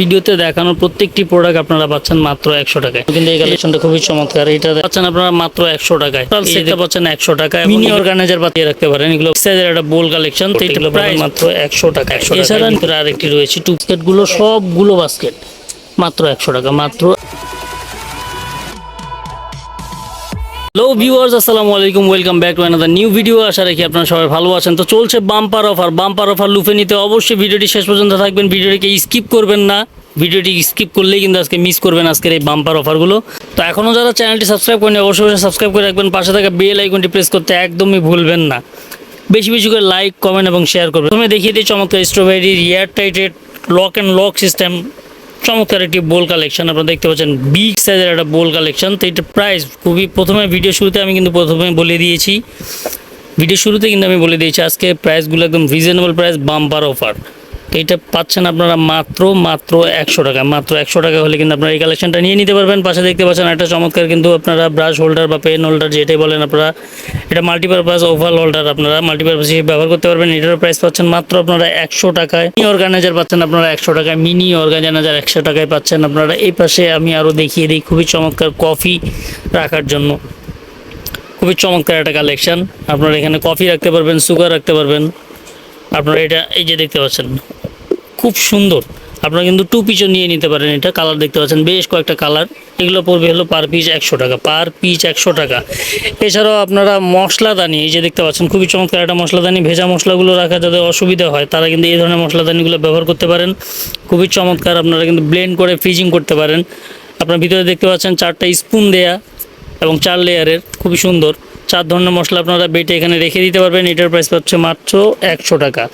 ভিডিওতে দেখানোর প্রত্যেকটি প্রোডাক্ট আপনারা পাচ্ছেন মাত্র একশো টাকায়। কিন্তু এই কালেকশনটা খুবই চমৎকার। এটা পাচ্ছেন আপনারা মাত্র একশো টাকায়। সেটা পাচ্ছেন একশো টাকায়। মিনি অর্গানাইজার বাতিয়ে রাখতে পারেন। এগুলো সাইজের একটা বোল কালেকশন মাত্র একশো টাকা একশো এছাড়া আরেকটি রয়েছে টু গুলো সবগুলো বাস্কেট মাত্র একশো টাকা। মাত্র হ্যালো ভিউয়ার্স আসসালামু আলাইকুম welcome back to another new video আশা রাখি আপনারা সবাই ভালো আছেন। তো চলছে বাম্পার অফার বাম্পার অফার লুফে নিতে অবশ্যই ভিডিওটি শেষ পর্যন্ত থাকবেন। ভিডিওটিকে স্কিপ করবেন না। ভিডিওটি স্কিপ করলেই কিন্তু আজকে মিস করবেন আজকের এই বাম্পার অফারগুলো তো এখনও যারা চ্যানেলটি সাবস্ক্রাইব করেন অবশ্যই সাবস্ক্রাইব করে রাখবেন। পাশে থাকা বেল আইকনটি প্রেস করতে একদমই ভুলবেন না। বেশি বেশি করে লাইক কমেন্ট এবং শেয়ার করবেন। প্রথমে দেখিয়ে দিই চমৎকার স্ট্রবেরির air tighted lock and lock system চমৎকার একটি বোল কালেকশন আপনারা দেখতে পাচ্ছেন। বিগ সাইজের একটা বোল কালেকশন তো এটা প্রাইস খুবই প্রথমে ভিডিও শুরুতে আমি কিন্তু প্রথমে বলে দিয়েছি। ভিডিও শুরুতে কিন্তু আমি বলে দিয়েছি, আজকে প্রাইসগুলো একদম রিজনেবল প্রাইস বাম্পার অফার এটা পাচ্ছেন আপনারা মাত্র মাত্র একশো টাকা। মাত্র একশো টাকা হলে কিন্তু আপনারা এই কালেকশনটা নিয়ে নিতে পারবেন। পাশে দেখতে পাচ্ছেন একটা চমৎকার কিন্তু আপনারা ব্রাশ হোল্ডার বা পেন হোল্ডার যেটাই বলেন আপনারা, এটা মাল্টিপারপাস ওভাল হোল্ডার আপনারা মাল্টিপারপাস হিসেবে ব্যবহার করতে পারবেন। এটার প্রাইস পাচ্ছেন মাত্র আপনারা একশো টাকায়। মিনি অর্গানাইজার পাচ্ছেন আপনারা একশো টাকায়। মিনি অর্গানাইজার একশো টাকায় পাচ্ছেন আপনারা। এই পাশে আমি আরও দেখিয়ে দিই খুবই চমৎকার কফি রাখার জন্য। খুবই চমৎকার একটা কালেকশন আপনারা এখানে কফি রাখতে পারবেন সুগার রাখতে পারবেন। আপনারা এটা এই যে দেখতে পাচ্ছেন খুব সুন্দর। আপনারা কিন্তু টু পিচও নিয়ে নিতে পারেন এটা। কালার দেখতে পাচ্ছেন, বেশ কয়েকটা কালার এগুলো পড়বে হলো পার পিস একশো টাকা। পার পিস একশো টাকা। এছাড়াও আপনারা মশলাদানি, এই যে দেখতে পাচ্ছেন, খুবই চমৎকার একটা মশলাদানি। ভেজা মশলাগুলো রাখা যাদের অসুবিধা হয়, তারা কিন্তু এই ধরনের মশলাদানিগুলো ব্যবহার করতে পারেন। খুবই চমৎকার, আপনারা কিন্তু ব্লেন্ড করে ফ্রিজিং করতে পারেন। আপনার ভিতরে দেখতে পাচ্ছেন চারটা স্পুন দেয়া এবং চার লেয়ারের খুবই সুন্দর। চার ধরনের মশলা আপনারা বেটে এখানে রেখে দিতে পারবেন। এটার প্রাইস পাচ্ছে মাত্র একশো টাকা।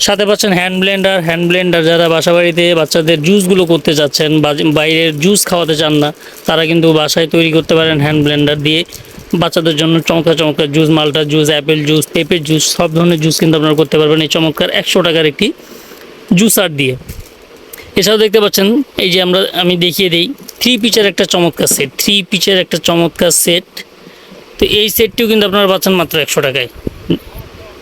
সাথে পাচ্ছেন হ্যান্ড ব্লেন্ডার হ্যান্ড ব্লেন্ডার যারা বাসা বাড়িতে বাচ্চাদের জুসগুলো করতে যাচ্ছেন বা- বাইরের জুস খাওয়াতে চান না, তারা কিন্তু বাসায় তৈরি করতে পারেন হ্যান্ড ব্লেন্ডার দিয়ে। বাচ্চাদের জন্য চমৎকার চমৎকার জুস মালটা জুস অ্যাপেল জুস পেঁপের জুস সব ধরনের জুস কিন্তু আপনারা করতে পারবেন এই চমৎকার একশো টাকার একটি জুসার দিয়ে। এছাড়াও দেখতে পাচ্ছেন, এই যে আমরা, আমি দেখিয়ে দিই থ্রি পিচের একটা চমৎকার সেট থ্রি পিচের একটা চমৎকার সেট তো এই সেটটিও কিন্তু আপনারা পাচ্ছেন মাত্র একশো টাকায়।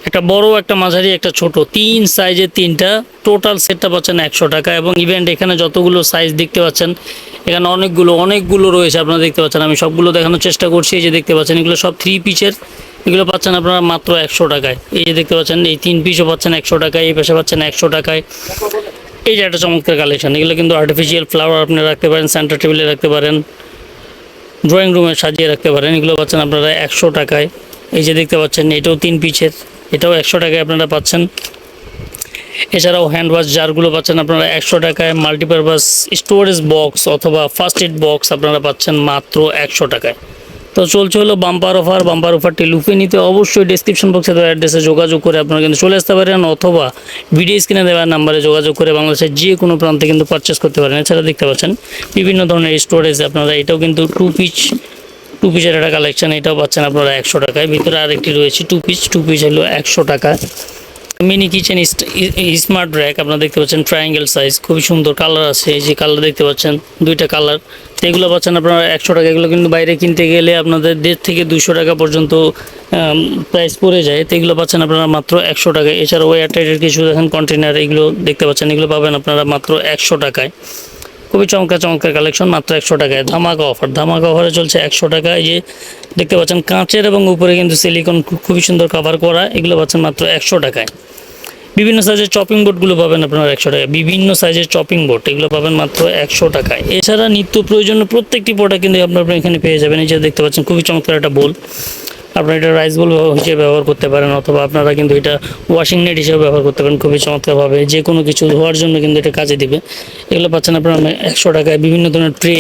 একটা বড়, একটা মাঝারি, একটা ছোট, তিন সাইজের তিনটা। টোটাল সেটটা পাচ্ছেন একশো টাকা এবং ইভেন্ট এখানে যতগুলো সাইজ দেখতে পাচ্ছেন, এখানে অনেকগুলো অনেকগুলো রয়েছে, আপনারা দেখতে পাচ্ছেন। আমি সবগুলো দেখানোর চেষ্টা করছি, এই যে দেখতে পাচ্ছেন, এগুলো সব থ্রি পিসের এগুলো পাচ্ছেন আপনারা মাত্র একশো টাকায়। এই যে দেখতে পাচ্ছেন, এই তিন পিসও পাচ্ছেন একশো টাকায়, এই পাশে পাচ্ছেন একশো টাকায়। এই যে একটা চমৎকার কালেকশন এগুলো কিন্তু আর্টিফিশিয়াল ফ্লাওয়ার আপনি রাখতে পারেন সেন্টার টেবিলে রাখতে পারেন। ড্রয়িং রুমে সাজিয়ে রাখতে পারেন। এগুলো পাচ্ছেন আপনারা একশো টাকায়। এই যে দেখতে পাচ্ছেন, এটাও তিন পিচের এটাও একশো টাকায় আপনারা পাচ্ছেন। এছাড়াও হ্যান্ড ওয়াশ জারগুলো পাচ্ছেন আপনারা একশো টাকায়। মাল্টিপারপাস স্টোরেজ বক্স অথবা ফার্স্ট এড বক্স আপনারা পাচ্ছেন মাত্র একশো টাকায়। তো চলছে হলো বাম্পার অফার বাম্পার অফারটি লুফে নিতে অবশ্যই ডিসক্রিপশন বক্সে দেওয়া অ্যাড্রেসে যোগাযোগ করে আপনারা কিন্তু চলে আসতে পারেন অথবা ভিডিও স্ক্রিনে দেওয়ার নাম্বারে যোগাযোগ করে বাংলাদেশের যে কোনো প্রান্তে কিন্তু পারচেস করতে পারেন। এছাড়া দেখতে পাচ্ছেন বিভিন্ন ধরনের স্টোরেজ আপনারা এটাও কিন্তু টু পিচ টু পিসের একটা কালেকশন এটাও পাচ্ছেন আপনারা একশো টাকায়। ভিতরে আরেকটি রয়েছে টু পিস টু পিস হলো একশো টাকা। মিনি কিচেন স্মার্ট ব্র্যাক আপনারা দেখতে পাচ্ছেন ট্রায়াঙ্গেল সাইজ খুবই সুন্দর কালার আছে, এই যে কালার দেখতে পাচ্ছেন, দুইটা কালার তো এগুলো পাচ্ছেন আপনারা একশো টাকা, এগুলো কিন্তু বাইরে কিনতে গেলে আপনাদের দেড় থেকে দুশো টাকা পর্যন্ত প্রাইস পড়ে যায়। তো এগুলো পাচ্ছেন আপনারা মাত্র একশো টাকায়। এছাড়াও এয়ারটাইটের কিছু দেখেন কন্টেনার এগুলো দেখতে পাচ্ছেন, এগুলো পাবেন আপনারা মাত্র একশো টাকায়। খুবই চমৎকার চমৎকার কালেকশন মাত্র একশো টাকায়। ধামাকা অফার ধামাকা অফারে চলছে একশো টাকা এই যে দেখতে পাচ্ছেন, কাঁচের এবং উপরে কিন্তু সিলিকন খুবই সুন্দর কভার করা, এগুলো পাচ্ছেন মাত্র একশো টাকায়। বিভিন্ন সাইজের চপিং বোর্ডগুলো পাবেন আপনারা একশো টাকায়। বিভিন্ন সাইজের চপিং বোর্ড এগুলো পাবেন মাত্র একশো টাকায়। এছাড়া নিত্য প্রয়োজনীয় প্রত্যেকটি প্রোডাক্ট কিন্তু আপনারা এখানে পেয়ে যাবেন। এই যে দেখতে পাচ্ছেন, খুবই চমৎকার একটা বোল আপনারা এটা রাইস বোল হিসেবে ব্যবহার করতে পারেন, অথবা আপনারা কিন্তু এটা ওয়াশিং নেট হিসেবে ব্যবহার করতে পারেন, খুবই চমৎকারভাবে। যে কোনো কিছু ধোয়ার জন্য কিন্তু এটা কাজে দিবে। এগুলো পাচ্ছেন আপনারা একশো টাকায় বিভিন্ন ধরনের ট্রে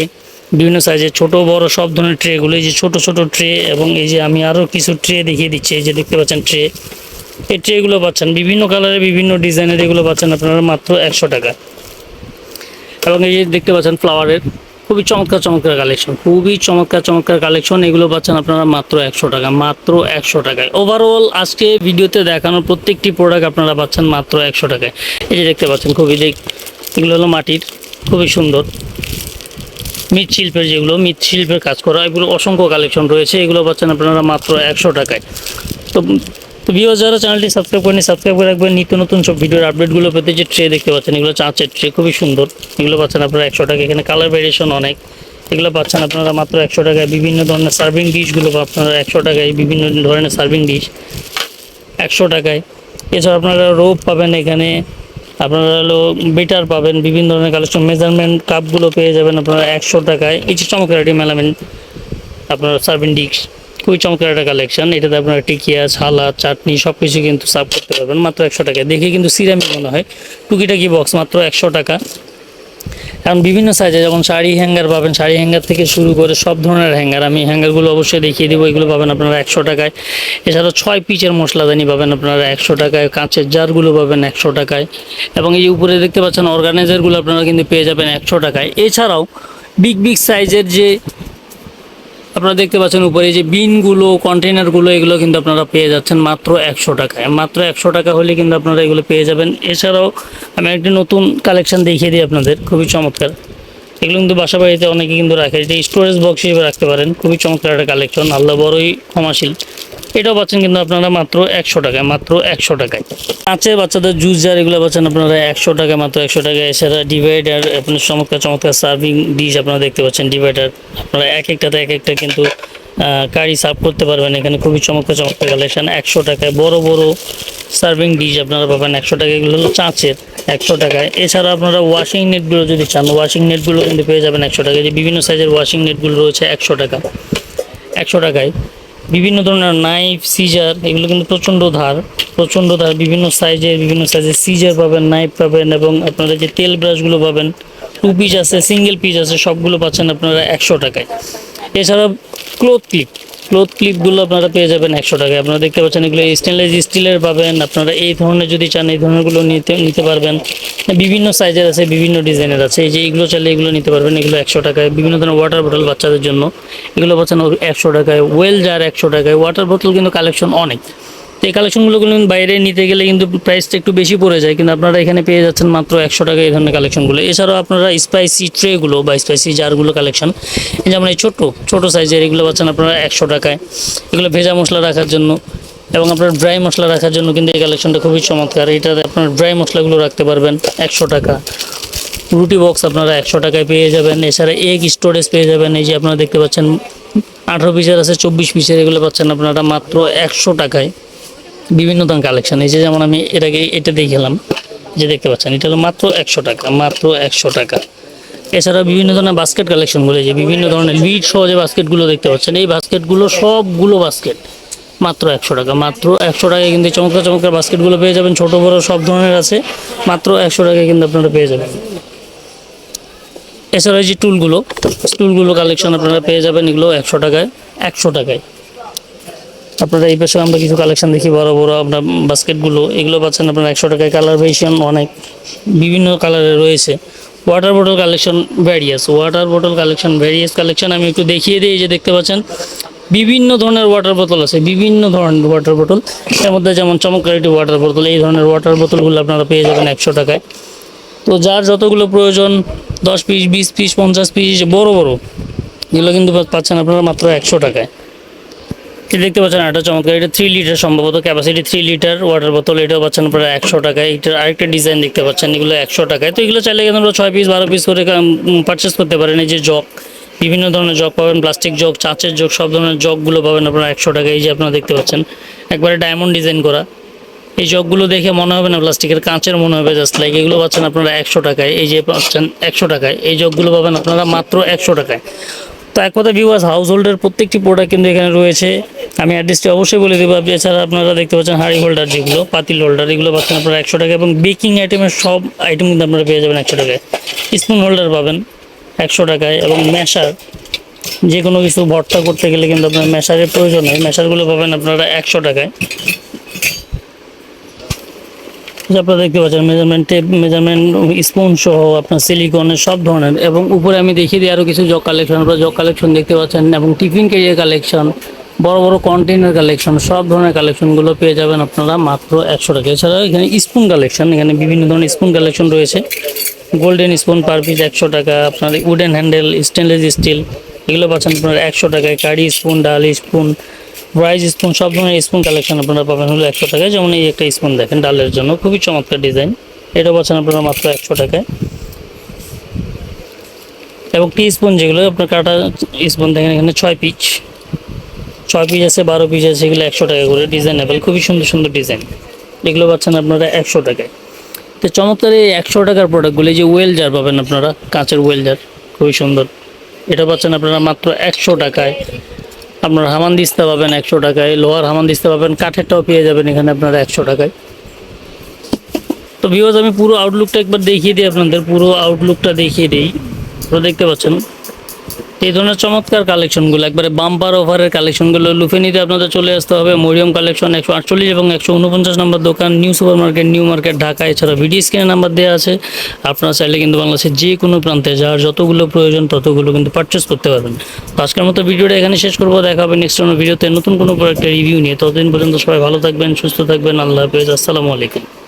বিভিন্ন সাইজের ছোট, বড় সব ধরনের ট্রেগুলো এই যে ছোট ছোট ট্রে এবং এই যে আমি আরও কিছু ট্রে দেখিয়ে দিচ্ছি, এই যে দেখতে পাচ্ছেন ট্রে এই ট্রেগুলো পাচ্ছেন, বিভিন্ন কালারের বিভিন্ন ডিজাইনের এগুলো পাচ্ছেন আপনারা মাত্র একশো টাকা এবং এই যে দেখতে পাচ্ছেন ফ্লাওয়ারের খুবই চমৎকার চমৎকার কালেকশন খুবই চমৎকার চমৎকার কালেকশন এগুলো পাচ্ছেন আপনারা মাত্র একশো টাকা, মাত্র একশো টাকায়। ওভারঅল আজকে ভিডিওতে দেখানোর প্রত্যেকটি প্রোডাক্ট আপনারা পাচ্ছেন মাত্র একশো টাকায়। এই যে দেখতে পাচ্ছেন, খুবই দেখ, এগুলো হলো মাটির, খুবই সুন্দর। মৃৎশিল্পের যেগুলো মৃৎশিল্পের কাজ করা, এগুলো অসংখ্য কালেকশন রয়েছে। এগুলো পাচ্ছেন আপনারা মাত্র একশো টাকায়। তো তো ভিউয়ার যারা চ্যানেলটি সাবস্ক্রাইব করেনি সাবস্ক্রাইব করে রাখবেন। নিত্য নতুন সব ভিডিওর আপডেটগুলো পেতে যে ট্রে দেখতে পাচ্ছেন, এগুলো চাঁচের ট্রে খুবই সুন্দর। এগুলো পাচ্ছেন আপনারা একশো টাকা। এখানে কালার ভেরিয়েশন অনেক। এগুলো পাচ্ছেন আপনারা মাত্র একশো টাকায়। বিভিন্ন ধরনের সার্ভিং ডিশগুলো আপনারা একশো টাকায়। বিভিন্ন ধরনের সার্ভিং ডিশ একশো টাকায়। এছাড়া আপনারা রোপ পাবেন এখানে। আপনারা হলো বেটার পাবেন। বিভিন্ন ধরনের কালেকশন মেজারমেন্ট কাপগুলো পেয়ে যাবেন আপনারা একশো টাকায়। এই যে চমৎকার একটি মেলাবেন আপনার সার্ভিং ডিশ খুবই চমৎকার একটা কালেকশন এটাতে আপনারা টিকিয়া ছালা চাটনি সব কিছু কিন্তু সার্ভ করতে পারবেন। মাত্র একশো টাকায়। দেখে কিন্তু সিরামিক মনে হয়। টুকিটাকি বক্স মাত্র একশো টাকা। কারণ বিভিন্ন সাইজে যেমন শাড়ি হ্যাঙ্গার পাবেন, শাড়ি হ্যাঙ্গার থেকে শুরু করে সব ধরনের হ্যাঙ্গার আমি হ্যাঙ্গারগুলো অবশ্যই দেখিয়ে দেবো। এগুলো পাবেন আপনারা একশো টাকায়। এছাড়াও ছয় পিচের মশলাদানি পাবেন আপনারা একশো টাকায়। কাঁচের জারগুলো পাবেন একশো টাকায়। এবং এই উপরে দেখতে পাচ্ছেন অর্গানাইজারগুলো আপনারা কিন্তু পেয়ে যাবেন একশো টাকায়। এছাড়াও বিগ বিগ সাইজের যে আপনারা দেখতে পাচ্ছেন উপরে যে বিনগুলো কন্টেনারগুলো এগুলো কিন্তু আপনারা পেয়ে যাচ্ছেন মাত্র একশো টাকায়। মাত্র একশো টাকা হলে কিন্তু আপনারা এগুলো পেয়ে যাবেন। এছাড়াও আমি একটি নতুন কালেকশন দেখিয়ে দিই আপনাদের, খুবই চমৎকার। এগুলো কিন্তু বাসা বাড়িতে অনেকে কিন্তু রাখে। যে স্টোরেজ বক্স হিসেবে রাখতে পারেন, খুবই চমৎকার একটা কালেকশন। আল্লাহ বড়ই ক্ষমাশীল। এটাও পাচ্ছেন কিন্তু আপনারা মাত্র একশো টাকায়, মাত্র একশো টাকায়। কাঁচের বাচ্চাদের জুস জার এগুলো পাচ্ছেন আপনারা একশো টাকা মাত্র একশো টাকা এছাড়া ডিভাইডার আপনার চমৎকার চমৎকার সার্ভিং ডিশ আপনারা দেখতে পাচ্ছেন ডিভাইডার আপনারা এক একটাতে এক একটা কিন্তু কারি সার্ভ করতে পারবেন। এখানে খুবই চমৎকার চমৎকার কালেকশন একশো টাকায়। বড় বড় সার্ভিং ডিশ আপনারা পাবেন একশো টাকা এগুলো হলো চাঁচের, একশো টাকায়। এছাড়া আপনারা ওয়াশিং নেটগুলো যদি চান ওয়াশিং নেটগুলো কিন্তু পেয়ে যাবেন একশো টাকায়। যে বিভিন্ন সাইজের ওয়াশিং নেটগুলো রয়েছে একশো টাকা, একশো টাকায়। বিভিন্ন ধরনের নাইফ সিজার এগুলো কিন্তু প্রচণ্ড ধার প্রচণ্ড ধার। বিভিন্ন সাইজের বিভিন্ন সাইজের সিজার পাবেন নাইফ পাবেন এবং আপনারা যে তেল ব্রাশগুলো পাবেন টু পিস আছে সিঙ্গেল পিস আছে, সবগুলো পাচ্ছেন আপনারা একশো টাকায়। এছাড়া ক্লোথ ক্লিপ ক্লোথ ক্লিপগুলো আপনারা পেয়ে যাবেন একশো টাকায়। আপনারা দেখতে পাচ্ছেন এগুলো স্টেনলেস স্টিলের পাবেন। আপনারা এই ধরনের যদি চান, এই ধরনেরগুলো নিতে নিতে পারবেন। বিভিন্ন সাইজের আছে, বিভিন্ন ডিজাইনের আছে। এই যে এইগুলো চাইলে এগুলো নিতে পারবেন। এগুলো একশো টাকায়। বিভিন্ন ধরনের ওয়াটার বোটল বাচ্চাদের জন্য। এগুলো পাচ্ছেন একশো টাকায়। ওয়েল জার একশো টাকায়। ওয়াটার বোতল কিন্তু কালেকশন অনেক। তো এই কালেকশনগুলো কিন্তু বাইরে নিতে গেলে কিন্তু প্রাইসটা একটু বেশি পড়ে যায়। কিন্তু আপনারা এখানে পেয়ে যাচ্ছেন মাত্র একশো টাকা এই ধরনের কালেকশনগুলো এছাড়াও আপনারা স্পাইসি ট্রেগুলো বা স্পাইসি জারগুলো কালেকশন যেমন এই ছোটো ছোটো সাইজের এগুলো পাচ্ছেন আপনারা একশো টাকায়। এগুলো ভেজা মশলা রাখার জন্য এবং আপনার ড্রাই মশলা রাখার জন্য কিন্তু এই কালেকশনটা খুবই চমৎকার। এটাতে আপনার ড্রাই মশলাগুলো রাখতে পারবেন একশো টাকা। রুটি বক্স আপনারা একশো টাকায় পেয়ে যাবেন। এছাড়া এগ স্টোরেজ পেয়ে যাবেন। এই যে আপনারা দেখতে পাচ্ছেন, আঠারো পিসের আছে, চব্বিশ পিসের এগুলো পাচ্ছেন আপনারা মাত্র একশো টাকায়। বিভিন্ন ধরনের কালেকশন এই যে যেমন আমি এটাকে এটা দেখলাম, যে দেখতে পাচ্ছেন, এটা হলো মাত্র একশো টাকা, মাত্র একশো টাকা। এছাড়া বিভিন্ন ধরনের বাস্কেট কালেকশনগুলো যে বিভিন্ন ধরনের লিড সহ যে বাস্কেটগুলো দেখতে পাচ্ছেন, এই বাস্কেটগুলো সবগুলো বাস্কেট মাত্র একশো টাকা, মাত্র একশো টাকায় কিন্তু চমৎকার চমৎকার বাস্কেটগুলো পেয়ে যাবেন, ছোটো, বড়ো সব ধরনের আছে, মাত্র একশো টাকায় কিন্তু আপনারা পেয়ে যাবেন। এছাড়া যে টুলগুলো টুলগুলো কালেকশন আপনারা পেয়ে যাবেন এগুলো একশো টাকায় একশো টাকায়। আপনারা এই পাশে আমরা কিছু কালেকশন দেখি, বড় বড় আপনার বাস্কেটগুলো। এগুলো পাচ্ছেন আপনার একশো টাকায় কালার ভেরিয়েশন অনেক, বিভিন্ন কালারে রয়েছে। Water bottle collection various water bottle collection various collection আমি একটু দেখিয়ে দিই যে দেখতে পাচ্ছেন, বিভিন্ন ধরনের ওয়াটার বোতল আছে, বিভিন্ন ধরনের ওয়াটার বোতল এর মধ্যে যেমন চমৎকার একটি ওয়াটার বোতল এই ধরনের ওয়াটার বোতলগুলো আপনারা পেয়ে যাবেন একশো টাকায়। তো যার যতগুলো প্রয়োজন, দশ পিস বিশ পিস পঞ্চাশ পিস বড় বড়, এগুলো কিন্তু পাচ্ছেন আপনারা মাত্র একশো টাকায়। দেখতে পাচ্ছেন একটা চমৎকার, এটা থ্রি লিটার সম্ভবত ক্যাপাসিটি থ্রি লিটার ওয়াটার বোতল এটাও পাচ্ছেন প্রায় একশো টাকায়। এটার আরেকটা ডিজাইন দেখতে পাচ্ছেন, এগুলো একশো টাকায়। তো এগুলো চাইলে আমরা ছয় পিস বারো পিস করে পারচেস করতে পারেন। এই যে জগ, বিভিন্ন ধরনের জগ পাবেন প্লাস্টিক জগ, চাঁচের জগ, সব ধরনের জগগুলো পাবেন আপনারা একশো টাকায়। এই যে আপনারা দেখতে পাচ্ছেন, একবারে ডায়মন্ড ডিজাইন করা। এই জগগুলো দেখে মনে হবে না প্লাস্টিকের কাঁচের মনে হবে জাস্ট লাইক এগুলো পাচ্ছেন আপনারা একশো টাকায়। এই যে পাচ্ছেন একশো টাকায়। এই জগগুলো পাবেন আপনারা মাত্র একশো টাকায়। তো এক কথা ভিউয়ার্স হাউস হোল্ডের প্রত্যেকটি প্রোডাক্ট কিন্তু এখানে রয়েছে। আমি অ্যাড্রেসটি অবশ্যই বলে দেবো। এছাড়া আপনারা দেখতে পাচ্ছেন হাড়ি হোল্ডার যেগুলো, পাতিল হোল্ডার এগুলো পাচ্ছেন আপনারা একশো টাকা এবং বেকিং আইটেমের সব আইটেম কিন্তু আপনারা পেয়ে যাবেন একশো টাকায়। স্পুন হোল্ডার পাবেন একশো টাকায় এবং ম্যাশার যে কোনো কিছু ভর্তা করতে গেলে কিন্তু আপনার ম্যাশারের প্রয়োজন হয়। ম্যাশারগুলো পাবেন আপনারা একশো টাকায়। আপনারা দেখতে পাচ্ছেন মেজারমেন্ট টেপ মেজারমেন্ট স্পুন সহ আপনার সিলিকনের সব ধরনের এবং উপরে আমি দেখিয়ে দিই আরও কিছু জগ কালেকশন আপনারা জগ কালেকশন দেখতে পাচ্ছেন এবং টিফিন কেরিয়ার কালেকশন বড় বড় কন্টেনার কালেকশন সব ধরনের কালেকশনগুলো পেয়ে যাবেন আপনারা মাত্র একশো টাকা। এছাড়া এখানে স্পুন কালেকশন এখানে বিভিন্ন ধরনের স্পুন কালেকশন রয়েছে। গোল্ডেন স্পুন পার পিস একশো টাকা, আপনার উডেন হ্যান্ডেল স্টেনলেস স্টিল এগুলো পাচ্ছেন আপনার একশো টাকায়। Curry spoon dal spoon rice spoon সব ধরনের স্পুন কালেকশন আপনারা পাবেন হলো একশো টাকায়। যেমন এই একটা স্পুন দেখেন, ডালের জন্য। খুবই চমৎকার ডিজাইন এটা পাচ্ছেন আপনারা মাত্র একশো টাকায়। এবং টি স্পুন যেগুলো, আপনার কাটা স্পুন দেখেন, এখানে ছয় পিচ ছয় পিস আছে, বারো পিস আছে, এগুলো একশো টাকা করে। ডিজাইনেবল খুবই সুন্দর সুন্দর ডিজাইন এগুলো পাচ্ছেন আপনারা একশো টাকায়। তো চমৎকার এই একশো টাকার প্রোডাক্টগুলো যে ওয়েল জার পাবেন আপনারা, কাঁচের ওয়েল জার খুবই সুন্দর। এটা পাচ্ছেন আপনারা মাত্র একশো টাকায়। আপনার হামান দিস্তা পাবেন একশো টাকায়, লোহার হামান দিস্তা পাবেন, কাঠেরটাও পেয়ে যাবেন এখানে আপনার একশো টাকায়। তো ভিওজ আমি পুরো আউটলুকটা একবার দেখিয়ে দিই আপনাদের, পুরো আউটলুকটা দেখিয়ে দিই। তো দেখতে পাচ্ছেন এই ধরনের চমৎকার কালেকশনগুলো একবারে বাম্পার অফারের কালেকশনগুলো লুফে নিতে আপনাদের চলে আসতে হবে। মরিয়ম কালেকশন একশো আটচল্লিশ এবং একশো উনপঞ্চাশ নম্বর দোকান new super market new market Dhaka এছাড়া ভিডিও স্ক্রিনে নাম্বার দেওয়া আছে। আপনারা চাইলে কিন্তু বাংলাদেশের যে কোনো প্রান্তে যার যতগুলো প্রয়োজন ততগুলো কিন্তু পারচেস করতে পারবেন। আজকের মতো ভিডিওটা এখানে শেষ করব। দেখা হবে নেক্সট কোনো ভিডিওতে নতুন কোনো প্রোডাক্টের রিভিউ নিয়ে। ততদিন পর্যন্ত সবাই ভালো থাকবেন, সুস্থ থাকবেন। আল্লাহ হাফেজ। আসসালামু আলাইকুম।